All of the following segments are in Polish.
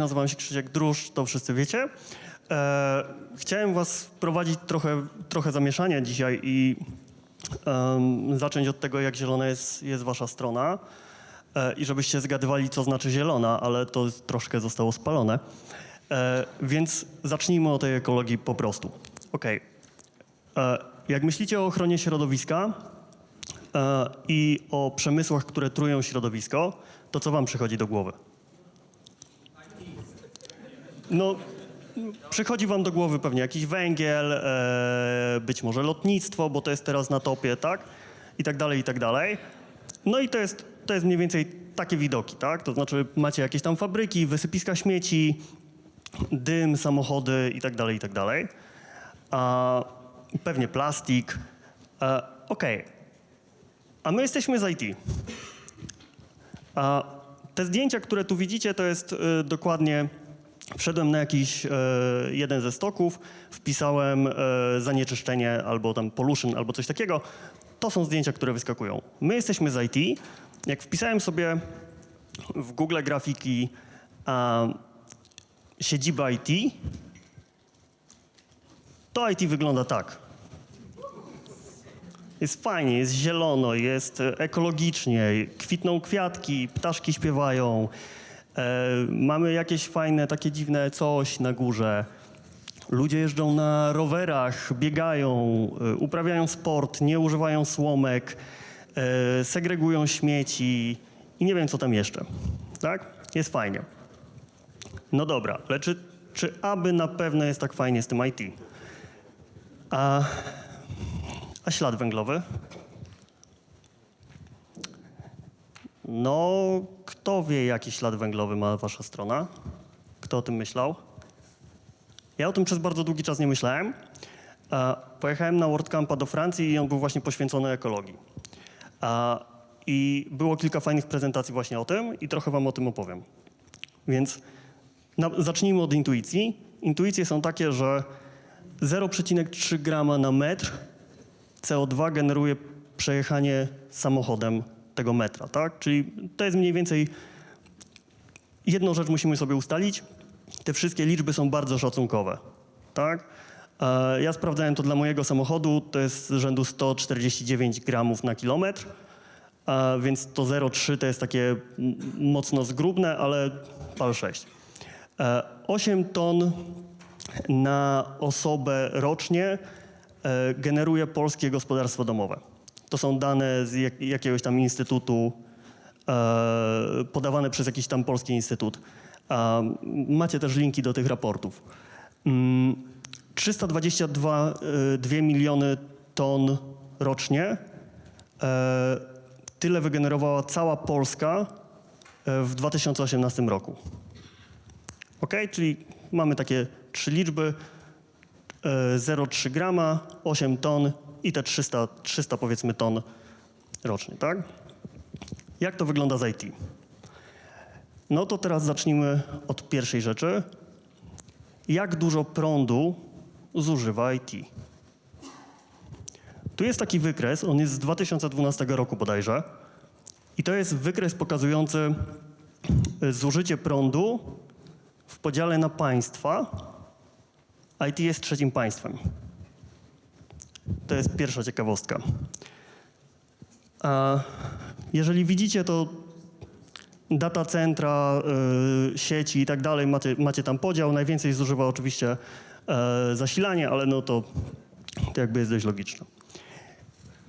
nazywam się Krzysiek Drusz, to wszyscy wiecie. E, chciałem was wprowadzić trochę, trochę zamieszania dzisiaj i zacząć od tego, jak zielona jest, jest wasza strona e, i żebyście zgadywali, co znaczy zielona, ale to troszkę zostało spalone. E, więc zacznijmy od tej ekologii po prostu. Okej. E, Jak myślicie o ochronie środowiska e, i o przemysłach, które trują środowisko, to co wam przychodzi do głowy? No, przychodzi wam do głowy pewnie jakiś węgiel, e, być może lotnictwo, bo to jest teraz na topie, tak? I tak dalej, i tak dalej. No i to jest, to jest mniej więcej takie widoki, tak? To znaczy macie jakieś tam fabryki, wysypiska śmieci, dym, samochody i tak dalej, i tak dalej. A, pewnie plastik. E, Okej. A my jesteśmy z IT. A te zdjęcia, które tu widzicie, to jest e, dokładnie. Wszedłem na jakiś e, jeden ze stoków, wpisałem e, zanieczyszczenie albo tam pollution albo coś takiego. To są zdjęcia, które wyskakują. My jesteśmy z IT. Jak wpisałem sobie w Google grafiki a, siedziba IT, to IT wygląda tak. Jest fajnie, jest zielono, jest e, ekologicznie, kwitną kwiatki, ptaszki śpiewają, mamy jakieś fajne, takie dziwne coś na górze. Ludzie jeżdżą na rowerach, biegają, e, uprawiają sport, nie używają słomek, e, segregują śmieci i nie wiem co tam jeszcze. Tak? Jest fajnie. No dobra, ale czy, czy aby na pewno jest tak fajnie z tym IT? A, a ślad węglowy? No, kto wie, jaki ślad węglowy ma wasza strona? Kto o tym myślał? Ja o tym przez bardzo długi czas nie myślałem. A, pojechałem na WordCampa do Francji i on był właśnie poświęcony ekologii. A, I było kilka fajnych prezentacji właśnie o tym i trochę wam o tym opowiem. Więc na, zacznijmy od intuicji. Intuicje są takie, że 0,3 grama na metr CO2 generuje przejechanie samochodem tego metra, tak? Czyli to jest mniej więcej jedną rzecz musimy sobie ustalić. Te wszystkie liczby są bardzo szacunkowe, tak? E, Ja sprawdzałem to dla mojego samochodu, to jest rzędu 149 gramów na kilometr, a więc to 0,3 to jest takie mocno zgrubne, ale pal 6. E, 8 ton na osobę rocznie e, generuje polskie gospodarstwo domowe. To są dane z jak, jakiegoś tam instytutu, e, podawane przez jakiś tam polski instytut. A, macie też linki do tych raportów. Mm, 322 e, 2 miliony ton rocznie. E, tyle wygenerowała cała Polska e, w 2018 roku. Ok, czyli mamy takie trzy liczby, e, 0,3 grama, 8 ton i te 300, 300 powiedzmy ton rocznie, tak? Jak to wygląda z IT? No to teraz zacznijmy od pierwszej rzeczy. Jak dużo prądu zużywa IT? Tu jest taki wykres, on jest z 2012 roku bodajże. I to jest wykres pokazujący e, zużycie prądu w podziale na państwa. IT jest trzecim państwem. To jest pierwsza ciekawostka. A jeżeli widzicie, to data centra, y, sieci i tak dalej, macie, macie tam podział. Najwięcej zużywa oczywiście e, zasilanie, ale no to, to jakby jest dość logiczne.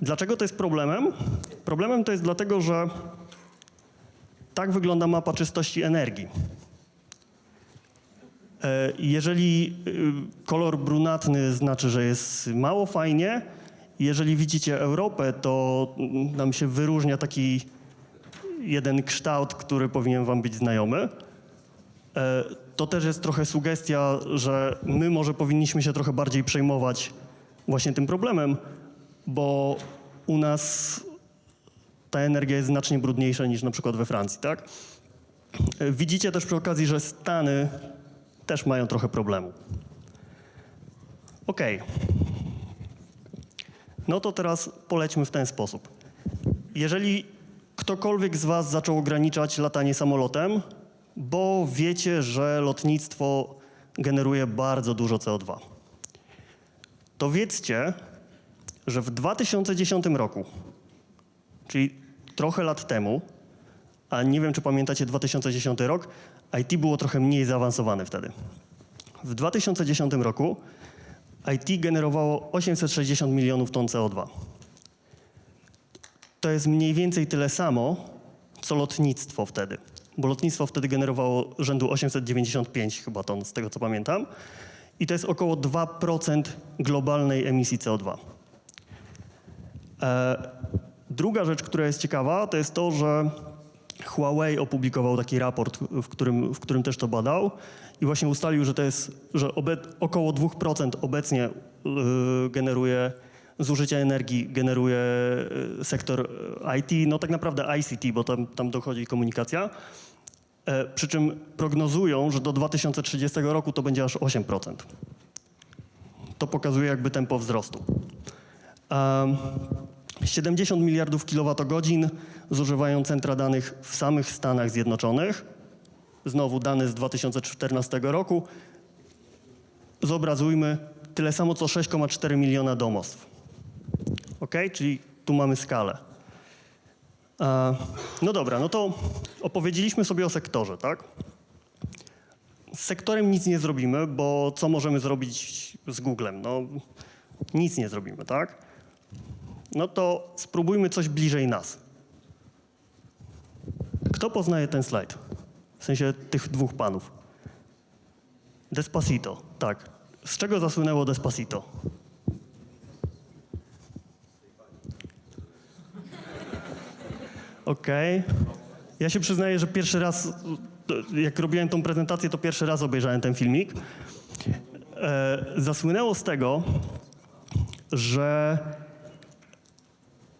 Dlaczego to jest problemem? Problemem to jest dlatego, że tak wygląda mapa czystości energii. E, Jeżeli y, kolor brunatny znaczy, że jest mało fajnie, jeżeli widzicie Europę, to nam się wyróżnia taki jeden kształt, który powinien wam być znajomy. E, To też jest trochę sugestia, że my może powinniśmy się trochę bardziej przejmować właśnie tym problemem, bo u nas ta energia jest znacznie brudniejsza niż na przykład we Francji, tak? E, Widzicie też przy okazji, że Stany też mają trochę problemu. Okej. No to teraz polećmy w ten sposób. Jeżeli ktokolwiek z Was zaczął ograniczać latanie samolotem, bo wiecie, że lotnictwo generuje bardzo dużo CO2. To wiedzcie, że w 2010 roku, czyli trochę lat temu, a nie wiem, czy pamiętacie 2010 rok, IT było trochę mniej zaawansowane wtedy. W 2010 roku IT generowało 860 milionów ton CO2. To jest mniej więcej tyle samo, co lotnictwo wtedy. Bo lotnictwo wtedy generowało rzędu 895 chyba ton, z tego co pamiętam. I to jest około 2% globalnej emisji CO2. E, druga rzecz, która jest ciekawa, to jest to, że Huawei opublikował taki raport, w którym, w którym też to badał i właśnie ustalił, że to jest, że około 2% obecnie yy, generuje zużycia energii, generuje yy, sektor yy, IT, no tak naprawdę ICT, bo tam, tam dochodzi komunikacja. E, przy czym prognozują, że do 2030 roku to będzie aż 8%. To pokazuje jakby tempo wzrostu. Um, 70 miliardów kilowatogodzin zużywają centra danych w samych Stanach Zjednoczonych. Znowu dane z 2014 roku. Zobrazujmy tyle samo co 6,4 miliona domostw. Ok, czyli tu mamy skalę. E, no dobra, no to opowiedzieliśmy sobie o sektorze, tak? Z sektorem nic nie zrobimy, bo co możemy zrobić z Googlem? No nic nie zrobimy, tak? No to spróbujmy coś bliżej nas. Kto poznaje ten slajd? W sensie tych dwóch panów. Despacito, tak. Z czego zasłynęło Despacito? Okej. Ja się przyznaję, że pierwszy raz, jak robiłem tą prezentację, to pierwszy raz obejrzałem ten filmik. E, zasłynęło z tego, że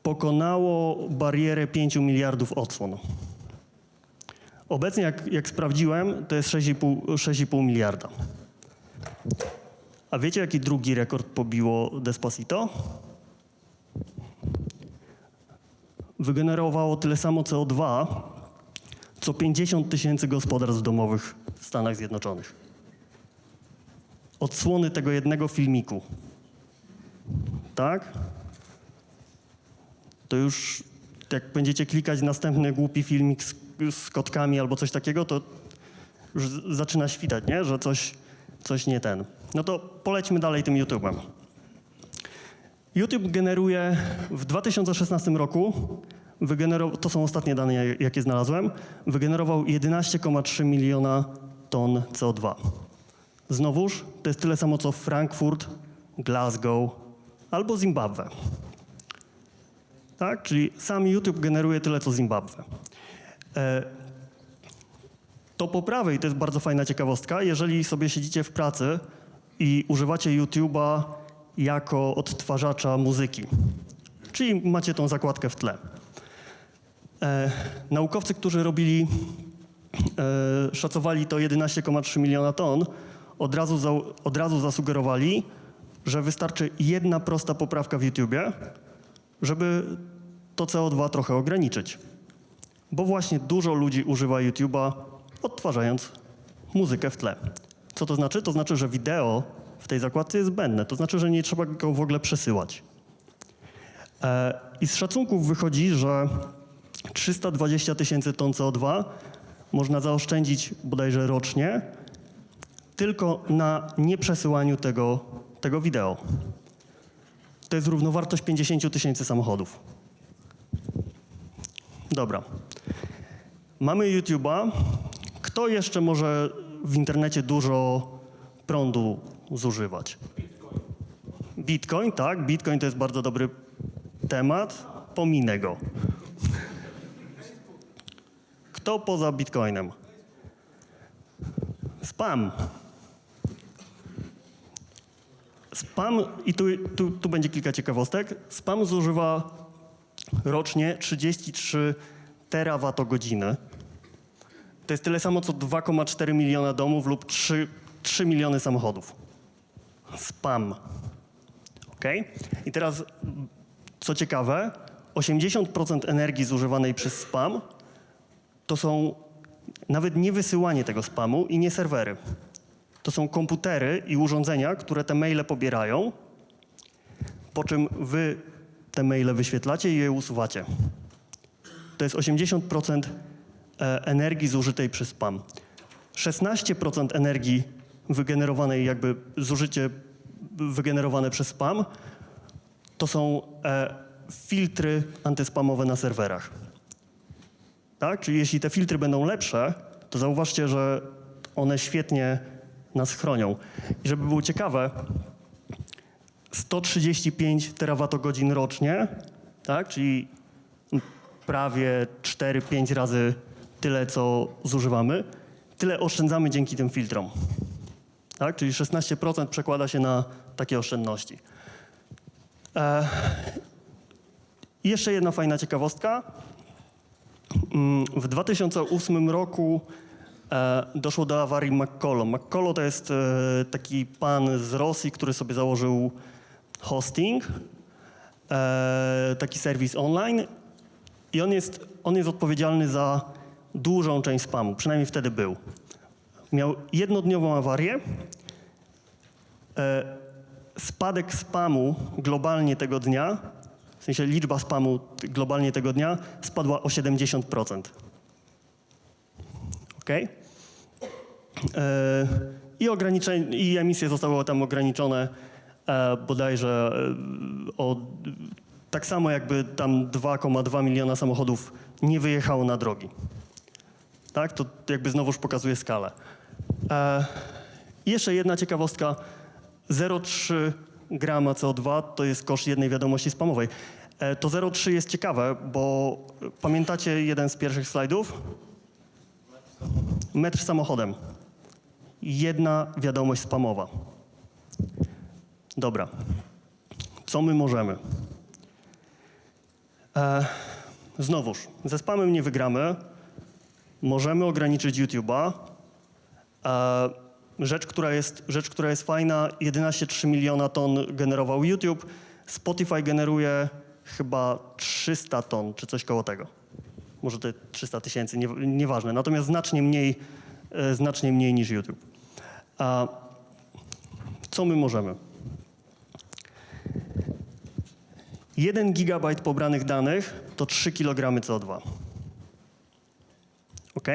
pokonało barierę 5 miliardów odsłon. Obecnie, jak, jak sprawdziłem, to jest 6,5 6,5 miliarda. A wiecie, jaki drugi rekord pobiło Despacito? Wygenerowało tyle samo CO2, co 50 tysięcy gospodarstw domowych w Stanach Zjednoczonych. Odsłony tego jednego filmiku. Tak? to już jak będziecie klikać następny głupi filmik z, z kotkami albo coś takiego, to już zaczyna świtać, nie? że coś, coś nie ten. No to polećmy dalej tym YouTube'em. YouTube generuje w 2016 roku, to są ostatnie dane, jakie znalazłem, wygenerował 11,3 miliona ton CO2. Znowuż to jest tyle samo co Frankfurt, Glasgow albo Zimbabwe tak? Czyli sam YouTube generuje tyle, co Zimbabwe. E, to po prawej, to jest bardzo fajna ciekawostka, jeżeli sobie siedzicie w pracy i używacie YouTube'a jako odtwarzacza muzyki, czyli macie tą zakładkę w tle. E, naukowcy, którzy robili, e, szacowali to 11,3 miliona ton, od razu, za, od razu zasugerowali, że wystarczy jedna prosta poprawka w YouTubie, żeby to CO2 trochę ograniczyć. Bo właśnie dużo ludzi używa YouTube'a odtwarzając muzykę w tle. Co to znaczy? To znaczy, że wideo w tej zakładce jest zbędne. To znaczy, że nie trzeba go w ogóle przesyłać. E, I z szacunków wychodzi, że 320 tysięcy ton CO2 można zaoszczędzić bodajże rocznie tylko na nieprzesyłaniu tego, tego wideo. To jest równowartość 50 tysięcy samochodów. Dobra. Mamy YouTube'a. Kto jeszcze może w internecie dużo prądu zużywać? Bitcoin, tak. Bitcoin to jest bardzo dobry temat. Pominę go. Kto poza Bitcoinem? Spam. Spam, i tu, tu, tu będzie kilka ciekawostek, spam zużywa rocznie 33 terawatogodziny. To jest tyle samo co 2,4 miliona domów lub 3, 3 miliony samochodów. Spam. Ok? I teraz, co ciekawe, 80% energii zużywanej przez spam to są nawet nie wysyłanie tego spamu i nie serwery. To są komputery i urządzenia, które te maile pobierają, po czym wy te maile wyświetlacie i je usuwacie. To jest 80% e, energii zużytej przez spam. 16% energii wygenerowanej, jakby zużycie wygenerowane przez spam, to są e, filtry antyspamowe na serwerach. Tak? Czyli jeśli te filtry będą lepsze, to zauważcie, że one świetnie nas chronią. I żeby było ciekawe, 135 terawatogodzin rocznie, tak? czyli prawie 4-5 razy tyle, co zużywamy, tyle oszczędzamy dzięki tym filtrom. Tak? Czyli 16% przekłada się na takie oszczędności. E, jeszcze jedna fajna ciekawostka. Mm, W 2008 roku e, doszło do awarii McCollo. McCollo to jest e, taki pan z Rosji, który sobie założył hosting, e, taki serwis online i on jest, on jest odpowiedzialny za dużą część spamu, przynajmniej wtedy był. Miał jednodniową awarię. E, spadek spamu globalnie tego dnia, w sensie liczba spamu globalnie tego dnia spadła o 70%. OK? E, I, ograniczeń, I emisje zostały tam ograniczone e, bodajże o tak samo jakby tam 2,2 miliona samochodów nie wyjechało na drogi. Tak? To jakby znowuż pokazuje skalę. E, jeszcze jedna ciekawostka. 0,3 grama CO2 to jest koszt jednej wiadomości spamowej. E, To 0,3 jest ciekawe, bo pamiętacie jeden z pierwszych slajdów? Metr samochodem. Jedna wiadomość spamowa. Dobra. Co my możemy? E, znowuż, ze spamem nie wygramy. Możemy ograniczyć YouTube'a. E, rzecz, która jest, rzecz, która jest fajna, 11,3 miliona ton generował YouTube. Spotify generuje chyba 300 ton, czy coś koło tego. Może to 300 tysięcy, nie, nieważne. Natomiast znacznie mniej, e, znacznie mniej niż YouTube. A co my możemy? 1 gigabajt pobranych danych to 3 kg CO2. OK?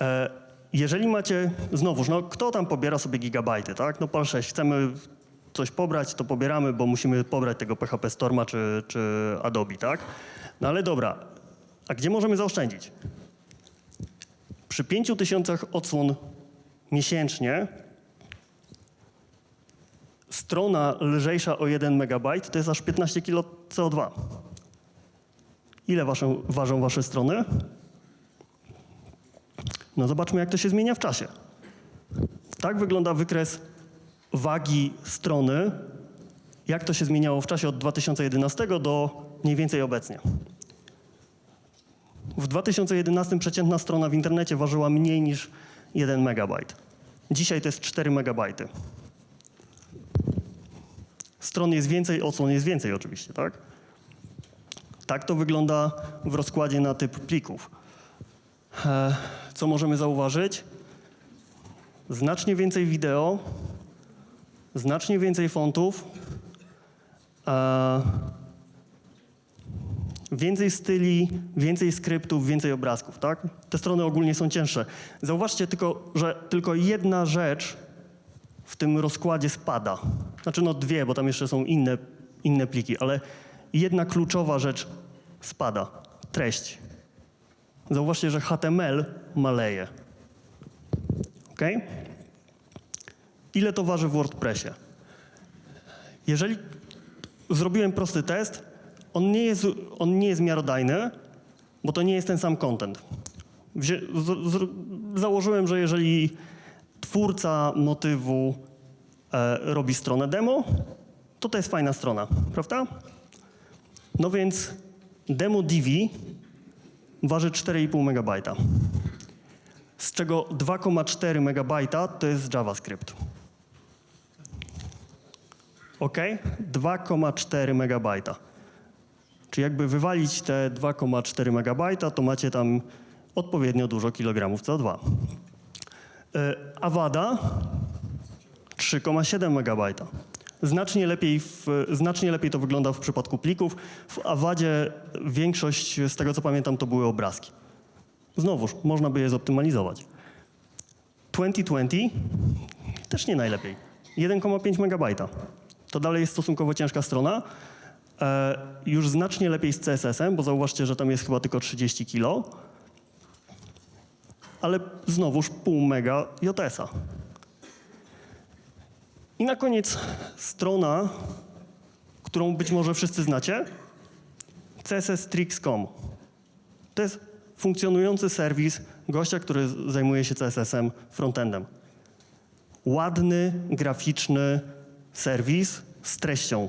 E, jeżeli macie, znowuż, no kto tam pobiera sobie gigabajty, tak? No pal 6, chcemy coś pobrać, to pobieramy, bo musimy pobrać tego PHP Storma czy, czy Adobe, tak? No ale dobra, a gdzie możemy zaoszczędzić? Przy 5000 odsłon miesięcznie strona lżejsza o 1 MB to jest aż 15 kg CO2. Ile wasze, ważą wasze strony? No zobaczmy, jak to się zmienia w czasie. Tak wygląda wykres wagi strony, jak to się zmieniało w czasie od 2011 do mniej więcej obecnie. W 2011 przeciętna strona w internecie ważyła mniej niż 1 megabajt. Dzisiaj to jest 4 megabajty. Stron jest więcej, odsłon jest więcej oczywiście, tak? Tak to wygląda w rozkładzie na typ plików. E, Co możemy zauważyć? Znacznie więcej wideo, znacznie więcej fontów, e, więcej styli, więcej skryptów, więcej obrazków, tak? Te strony ogólnie są cięższe. Zauważcie tylko, że tylko jedna rzecz w tym rozkładzie spada. Znaczy no dwie, bo tam jeszcze są inne, inne pliki, ale jedna kluczowa rzecz spada. Treść. Zauważcie, że HTML maleje. OK? Ile to waży w WordPressie? Jeżeli zrobiłem prosty test, on nie jest, on nie jest miarodajny, bo to nie jest ten sam content. Założyłem, że jeżeli twórca motywu e, robi stronę demo, to to jest fajna strona, prawda? No więc demo Divi waży 4,5 MB, z czego 2,4 MB to jest JavaScript. OK? 2,4 MB. Czy jakby wywalić te 2,4 MB, to macie tam odpowiednio dużo kilogramów CO2. E, Avada 3,7 MB. Znacznie lepiej, w, znacznie lepiej to wygląda w przypadku plików. W Avadzie większość, z tego co pamiętam, to były obrazki. Znowuż, można by je zoptymalizować. 2020 też nie najlepiej. 1,5 MB. To dalej jest stosunkowo ciężka strona. E, już znacznie lepiej z CSS-em, bo zauważcie, że tam jest chyba tylko 30 kilo. Ale znowuż pół mega JS-a. I na koniec strona, którą być może wszyscy znacie, csstrix.com. To jest funkcjonujący serwis gościa, który zajmuje się CSS-em frontendem. Ładny, graficzny serwis z treścią.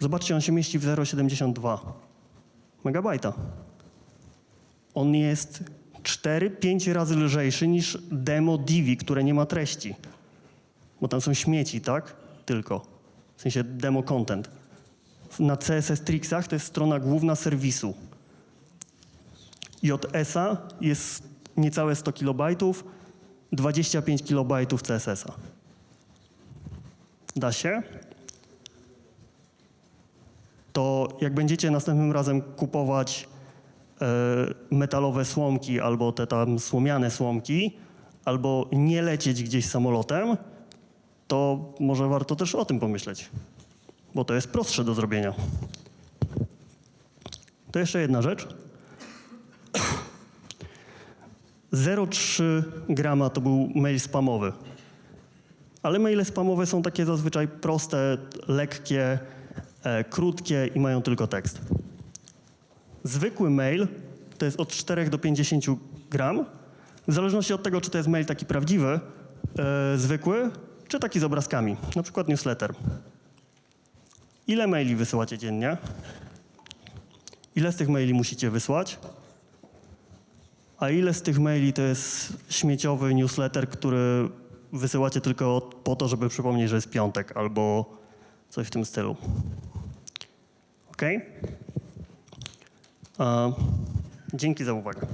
Zobaczcie, on się mieści w 0,72 megabajta. On jest 4-5 razy lżejszy niż demo Divi, które nie ma treści. Bo tam są śmieci, tak? Tylko. W sensie demo content. Na CSS Trixach to jest strona główna serwisu. JS-a jest niecałe 100 kilobajtów, 25 kilobajtów CSS-a. Da się? To jak będziecie następnym razem kupować e, metalowe słomki albo te tam słomiane słomki, albo nie lecieć gdzieś samolotem, to może warto też o tym pomyśleć, bo to jest prostsze do zrobienia. To jeszcze jedna rzecz. 0,3 grama to był mail spamowy. Ale maile spamowe są takie zazwyczaj proste, lekkie, e, krótkie i mają tylko tekst. Zwykły mail to jest od 4 do 50 gram. W zależności od tego, czy to jest mail taki prawdziwy, e, zwykły, czy taki z obrazkami, na przykład newsletter. Ile maili wysyłacie dziennie? Ile z tych maili musicie wysłać? A ile z tych maili to jest śmieciowy newsletter, który wysyłacie tylko po to, żeby przypomnieć, że jest piątek albo coś w tym stylu? Ok? Dzięki za uwagę.